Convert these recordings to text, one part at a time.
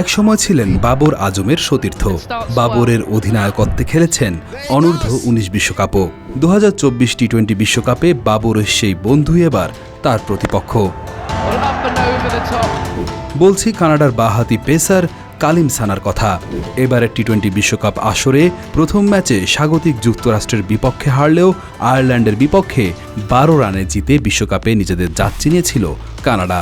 একসময় ছিলেন বাবর আজমের সতীর্থ। বাবরের অধিনায়কত্বে খেলেছেন অনূর্ধ্ব উনিশ বিশ্বকাপও। দু হাজার চব্বিশ টি টোয়েন্টি বিশ্বকাপে বাবরের সেই বন্ধু এবার তার প্রতিপক্ষ. বলছি কানাডার বাহাতি পেসার কালিম সানার কথা। এবারের টি টোয়েন্টি বিশ্বকাপ আসরে প্রথম ম্যাচে স্বাগতিক যুক্তরাষ্ট্রের বিপক্ষে হারলেও আয়ারল্যান্ডের বিপক্ষে বারো রানে জিতে বিশ্বকাপে নিজেদের জাত চিনিয়েছিল কানাডা।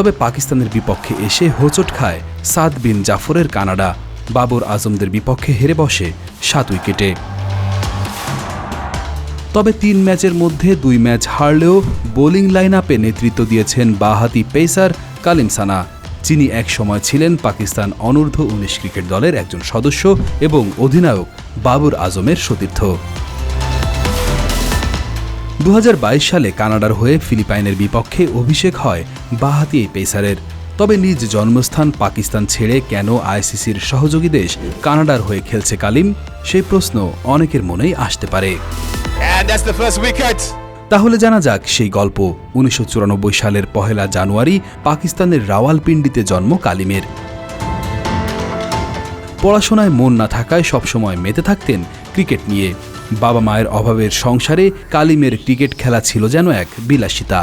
তবে পাকিস্তানের বিপক্ষে এসে হোঁচট খায় সাদ বিন জাফরের কানাডা। বাবর আজমদের বিপক্ষে হেরে বসে সাত উইকেটে। তবে তিন ম্যাচের মধ্যে দুই ম্যাচ হারলেও বোলিং লাইন আপে নেতৃত্ব দিয়েছেন বাহাতি পেসার কালিম সানা। যিনি এক সময় ছিলেন পাকিস্তান অনূর্ধ্ব উনিশ ক্রিকেট দলের একজন সদস্য এবং অধিনায়ক বাবর আজমের সতীর্থ। দু হাজার বাইশ সালে কানাডার হয়ে ফিলিপাইনের বিপক্ষে অভিষেক হয় বাহাতি এই পেসারের। তবে নিজ জন্মস্থান পাকিস্তান ছেড়ে কেন আইসিসির সহযোগী দেশ কানাডার হয়ে খেলছে কালিম? সেই প্রশ্ন অনেকের মনেই আসতে পারে. তাহলে জানা যাক সেই গল্প। উনিশশো চুরানব্বই সালের পহেলা জানুয়ারি পাকিস্তানের রাওয়ালপিন্ডিতে জন্ম কালিমের। পড়াশোনায় মন না থাকায় সবসময় মেতে থাকতেন ক্রিকেট নিয়ে। বাবা মায়ের অভাবের সংসারে কালিমের ক্রিকেট খেলা ছিল যেন এক বিলাসিতা।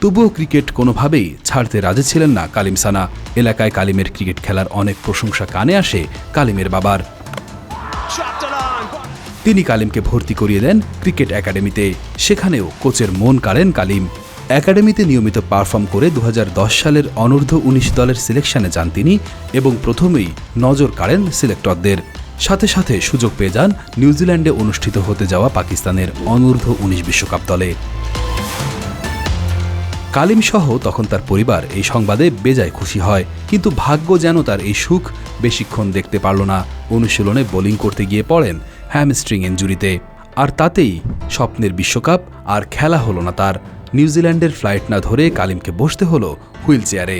তবুও ক্রিকেট কোনোভাবেই ছাড়তে রাজি ছিলেন না কালিম সানা। এলাকায় কালিমের ক্রিকেট খেলার অনেক প্রশংসা কানে আসে কালিমের বাবার। তিনি কালিমকে ভর্তি করিয়ে দেন ক্রিকেট একাডেমিতে। সেখানেও কোচের মন কাড়েন কালিম। একাডেমিতে নিয়মিত পারফর্ম করে দু হাজার দশ সালের অনূর্ধ্ব উনিশ দলের সিলেকশনে যান তিনি এবং প্রথমেই নজর কাড়েন সিলেক্টরদের। সাথে সাথে সুযোগ পেয়ে যান নিউজিল্যান্ডে অনুষ্ঠিত হতে যাওয়া পাকিস্তানের অনূর্ধ্ব উনিশ বিশ্বকাপ দলে। কালিম সহ তখন তার পরিবার এই সংবাদে বেজায় খুশি হয়, কিন্তু ভাগ্য যেন তার এই সুখ বেশিক্ষণ দেখতে পারল না। অনুশীলনে বোলিং করতে গিয়ে পড়েন হ্যামস্ট্রিং ইঞ্জুরিতে আর তাতেই স্বপ্নের বিশ্বকাপ আর খেলা হলো না তার। নিউজিল্যান্ডের ফ্লাইট না ধরে কালিমকে বসতে হলো হুইল চেয়ারে।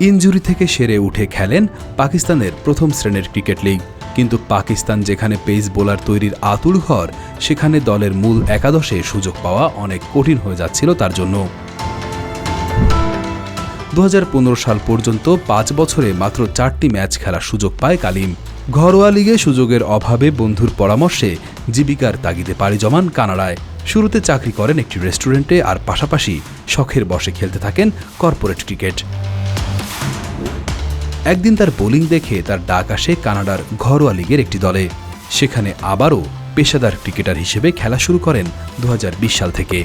ইনজুরি থেকে সেরে উঠে খেলেন পাকিস্তানের প্রথম শ্রেণির ক্রিকেট লিগ। কিন্তু পাকিস্তান যেখানে পেস বোলার তৈরির আতুর ঘর, সেখানে দলের মূল একাদশে সুযোগ পাওয়া অনেক কঠিন হয়ে যাচ্ছিল তার জন্য। দু হাজার পনেরো সাল পর্যন্ত পাঁচ বছরে মাত্র চারটি ম্যাচ খেলার সুযোগ পায় কালিম। ঘরোয়া লিগে সুযোগের অভাবে বন্ধুর পরামর্শে জীবিকার তাগিদে পাড়ি জমান কানাডায়। শুরুতে চাকরি করেন একটি রেস্টুরেন্টে আর পাশাপাশি শখের বসে খেলতে থাকেন কর্পোরেট ক্রিকেট। একদিন তার বোলিং দেখে তার ডাক আসে কানাডার ঘরোয়া লিগের একটি দলে। সেখানে আবারও পেশাদার ক্রিকেটার হিসেবে খেলা শুরু করেন দু হাজার বিশ সাল থেকে।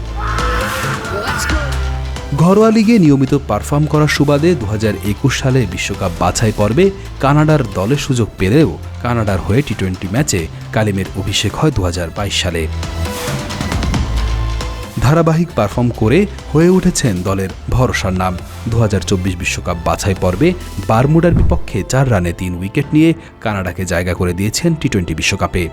ঘরোয়া লিগে নিয়মিত পারফর্ম করার সুবাদে দু হাজার একুশ সালে বিশ্বকাপ বাছাই পর্বে কানাডার দলের সুযোগ পেলেও কানাডার হয়ে টি টোয়েন্টি ম্যাচে কালিমের অভিষেক হয় দু হাজার বাইশ সালে। ধারাবাহিক পারফর্ম করে হয়ে উঠেছেন দলের ভরসার নাম। দু বিশ্বকাপ বাছাই পর্বে বারমুডার বিপক্ষে চার রানে তিন উইকেট নিয়ে কানাডাকে জায়গা করে দিয়েছেন টি টোয়েন্টি বিশ্বকাপে।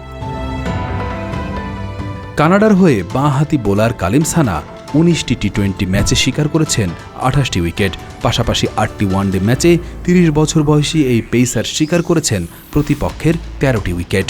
কানাডার হয়ে বাঁহাতি বোলার কালিম সানা উনিশটি টি টোয়েন্টি ম্যাচে শিকার করেছেন আঠাশটি উইকেট। পাশাপাশি আটটি ওয়ানডে ম্যাচে তিরিশ বছর বয়সী এই পেসার শিকার করেছেন প্রতিপক্ষের তেরোটি উইকেট।